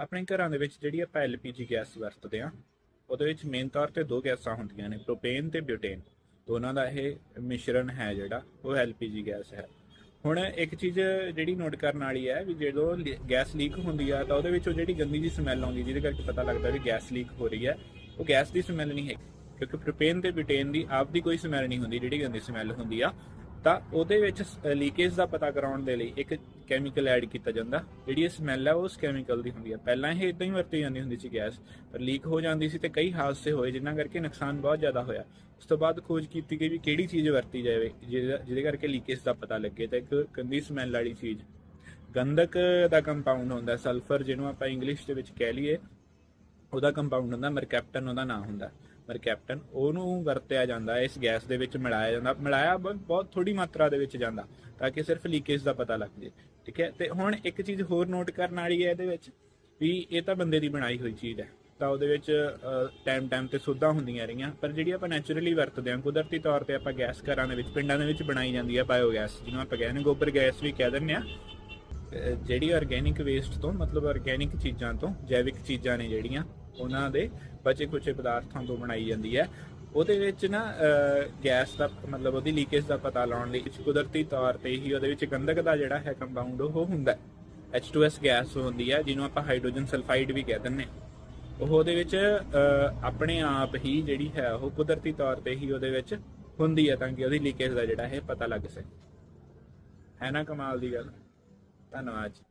ਆਪਣੇ ਘਰਾਂ ਦੇ ਵਿੱਚ ਜਿਹੜੀ ਆਪਾਂ ਐਲਪੀਜੀ ਗੈਸ ਵਰਤਦੇ ਆ ਉਹਦੇ ਵਿੱਚ ਮੇਨ ਤੌਰ ਤੇ ਦੋ ਗੈਸਾਂ ਹੁੰਦੀਆਂ ਨੇ ਪ੍ਰੋਪੇਨ ਤੇ ਬਿਊਟੇਨ ਦੋਨਾਂ ਦਾ ਇਹ ਮਿਸ਼ਰਣ ਹੈ ਜਿਹੜਾ, ਉਹ ਐਲਪੀਜੀ ਗੈਸ ਹੈ। ਹੁਣ ਇੱਕ ਚੀਜ਼ ਜਿਹੜੀ ਨੋਟ ਕਰਨ ਵਾਲੀ ਹੈ ਵੀ ਜਦੋਂ ਗੈਸ ਲੀਕ ਹੁੰਦੀ ਆ, ਤਾਂ ਉਹਦੇ ਵਿੱਚੋਂ ਜਿਹੜੀ ਗੰਦੀ ਜੀ ਸਮੈਲ ਆਉਂਦੀ, ਜਿਹਦੇ ਕਰਕੇ ਪਤਾ ਲੱਗਦਾ ਵੀ ਗੈਸ ਲੀਕ ਹੋ ਰਹੀ ਹੈ, ਉਹ ਗੈਸ ਦੀ ਸਮੈਲ ਨਹੀਂ ਹੈ ਕਿਉਂਕਿ ਪ੍ਰੋਪੇਨ ਤੇ ਬਿਊਟੇਨ ਦੀ ਆਪ ਦੀ ਕੋਈ ਸਮੈਲ ਨਹੀਂ ਹੁੰਦੀ, ਜਿਹੜੀ ਗੰਦੀ ਸਮੈਲ ਹੁੰਦੀ ਆ ਤਾਂ ਉਹਦੇ ਵਿੱਚ ਲੀਕੇਜ ਦਾ ਪਤਾ ਕਰਾਉਣ ਦੇ ਲਈ ਇੱਕ ਕੈਮੀਕਲ ਐਡ ਕੀਤਾ ਜਾਂਦਾ। ਜਿਹੜੀ ਇਹ ਸਮੈਲ ਹੈ ਉਹ ਉਸ ਕੈਮੀਕਲ ਦੀ ਹੁੰਦੀ ਹੈ ਪਹਿਲਾਂ ਇਹ ਇਦਾਂ ਹੀ ਵਰਤੀ ਜਾਂਦੀ ਹੁੰਦੀ ਸੀ ਗੈਸ ਪਰ ਲੀਕ ਹੋ ਜਾਂਦੀ ਸੀ ਤੇ ਕਈ ਹਾਦਸੇ ਹੋਏ ਜਿਨ੍ਹਾਂ ਕਰਕੇ ਨੁਕਸਾਨ ਬਹੁਤ ਜ਼ਿਆਦਾ ਹੋਇਆ। ਉਸ ਤੋਂ ਬਾਅਦ ਖੋਜ ਕੀਤੀ ਗਈ ਵੀ ਕਿਹੜੀ ਚੀਜ਼ ਵਰਤੀ ਜਾਵੇ, ਜਿਹਦਾ- ਜਿਹਦੇ ਕਰਕੇ ਲੀਕੇਜ ਦਾ ਪਤਾ ਲੱਗੇ ਤਾਂ ਇੱਕ ਗੰਦੀ ਸਮੈਲ ਵਾਲੀ ਚੀਜ਼। ਗੰਧਕ ਦਾ ਕੰਪਾਊਂਡ ਹੁੰਦਾ ਸਲਫਰ ਜਿਹਨੂੰ ਆਪਾਂ ਇੰਗਲਿਸ਼ ਦੇ ਵਿੱਚ ਕਹਿ ਲਈਏ। ਉਹਦਾ ਕੰਪਾਊਂਡ ਹੁੰਦਾ ਮਰਕੈਪਟਨ ਉਹਦਾ ਨਾਮ ਹੁੰਦਾ। ਮਰਕੈਪਟਨ ਉਹਨੂੰ ਵਰਤਿਆ ਜਾਂਦਾ, ਇਸ ਗੈਸ ਦੇ ਵਿੱਚ ਮਿਲਾਇਆ ਜਾਂਦਾ। ਮਿਲਾਇਆ ਬਹੁਤ ਥੋੜੀ ਮਾਤਰਾ ਦੇ ਵਿੱਚ ਜਾਂਦਾ, ਤਾਂ ਕਿ ਸਿਰਫ ਲੀਕੇਜ ਦਾ ਪਤਾ ਲੱਗ ਜੇ, ਠੀਕ ਹੈ? ਤੇ ਹੁਣ ਇੱਕ ਚੀਜ਼ ਹੋਰ ਨੋਟ ਕਰਨ ਵਾਲੀ ਹੈ ਇਹਦੇ ਵਿੱਚ, ਵੀ ਇਹ ਤਾਂ ਬੰਦੇ ਦੀ ਬਣਾਈ ਹੋਈ ਚੀਜ਼ ਹੈ। ਤਾਂ ਉਹਦੇ ਵਿੱਚ ਟਾਈਮ ਟਾਈਮ ਤੇ ਸੁੱਧਾ ਹੁੰਦੀਆਂ ਰਹੀਆਂ, ਪਰ ਜਿਹੜੀ ਆਪਾਂ ਨੈਚੁਰਲੀ ਵਰਤਦੇ ਹਾਂ, ਕੁਦਰਤੀ ਤੌਰ ਤੇ ਆਪਾਂ ਗੈਸ ਘਰਾਂ ਦੇ ਵਿੱਚ, ਪਿੰਡਾਂ ਦੇ ਵਿੱਚ ਬਣਾਈ ਜਾਂਦੀ ਹੈ ਬਾਇਓਗੈਸ ਜਿਹਨੂੰ ਆਪਾਂ ਕਹਿੰਦੇ ਗੋਬਰ ਗੈਸ ਵੀ ਕਹਿ ਦਿੰਦੇ ਆ ਜਿਹੜੀ ਆਰਗੇਨਿਕ ਵੇਸਟ ਤੋਂ, ਮਤਲਬ ਆਰਗੇਨਿਕ ਚੀਜ਼ਾਂ ਤੋਂ, ਜੈਵਿਕ ਚੀਜ਼ਾਂ ਨੇ ਜਿਹੜੀਆਂ ਉਹਨਾਂ ਦੇ ਬਚੇ ਕੁਚੇ ਪਦਾਰਥਾਂ ਤੋਂ ਬਣਾਈ ਜਾਂਦੀ ਹੈ। ਉਹਦੇ ਵਿੱਚ ਨਾ ਗੈਸ ਦਾ ਮਤਲਬ ਉਹਦੀ ਲੀਕੇਜ ਦਾ ਪਤਾ ਲਾਉਣ ਲਈ ਕੁਦਰਤੀ ਤੌਰ ਤੇ ਹੀ ਉਹਦੇ ਵਿੱਚ ਗੰਧਕ ਦਾ ਜਿਹੜਾ ਹੈ ਕੰਪਾਊਂਡ ਉਹ ਹੁੰਦਾ ਹੈ। H2S ਗੈਸ ਹੁੰਦੀ ਹੈ, ਜਿਹਨੂੰ ਆਪਾਂ ਹਾਈਡਰੋਜਨ ਸਲਫਾਈਡ ਵੀ ਕਹਿ ਦਿੰਦੇ ਹਾਂ। ਉਹ ਉਹਦੇ ਵਿੱਚ ਆਪਣੇ ਆਪ ਹੀ ਜਿਹੜੀ ਹੈ ਉਹ ਕੁਦਰਤੀ ਤੌਰ ਤੇ ਹੀ ਉਹਦੇ ਵਿੱਚ ਹੁੰਦੀ ਹੈ ਤਾਂ ਕਿ ਉਹਦੀ ਲੀਕੇਜ ਦਾ ਜਿਹੜਾ ਹੈ ਪਤਾ ਲੱਗ ਸਕੇ। ਹੈ ਨਾ ਕਮਾਲ ਦੀ ਗੱਲ। ਧੰਨਵਾਦ ਜੀ।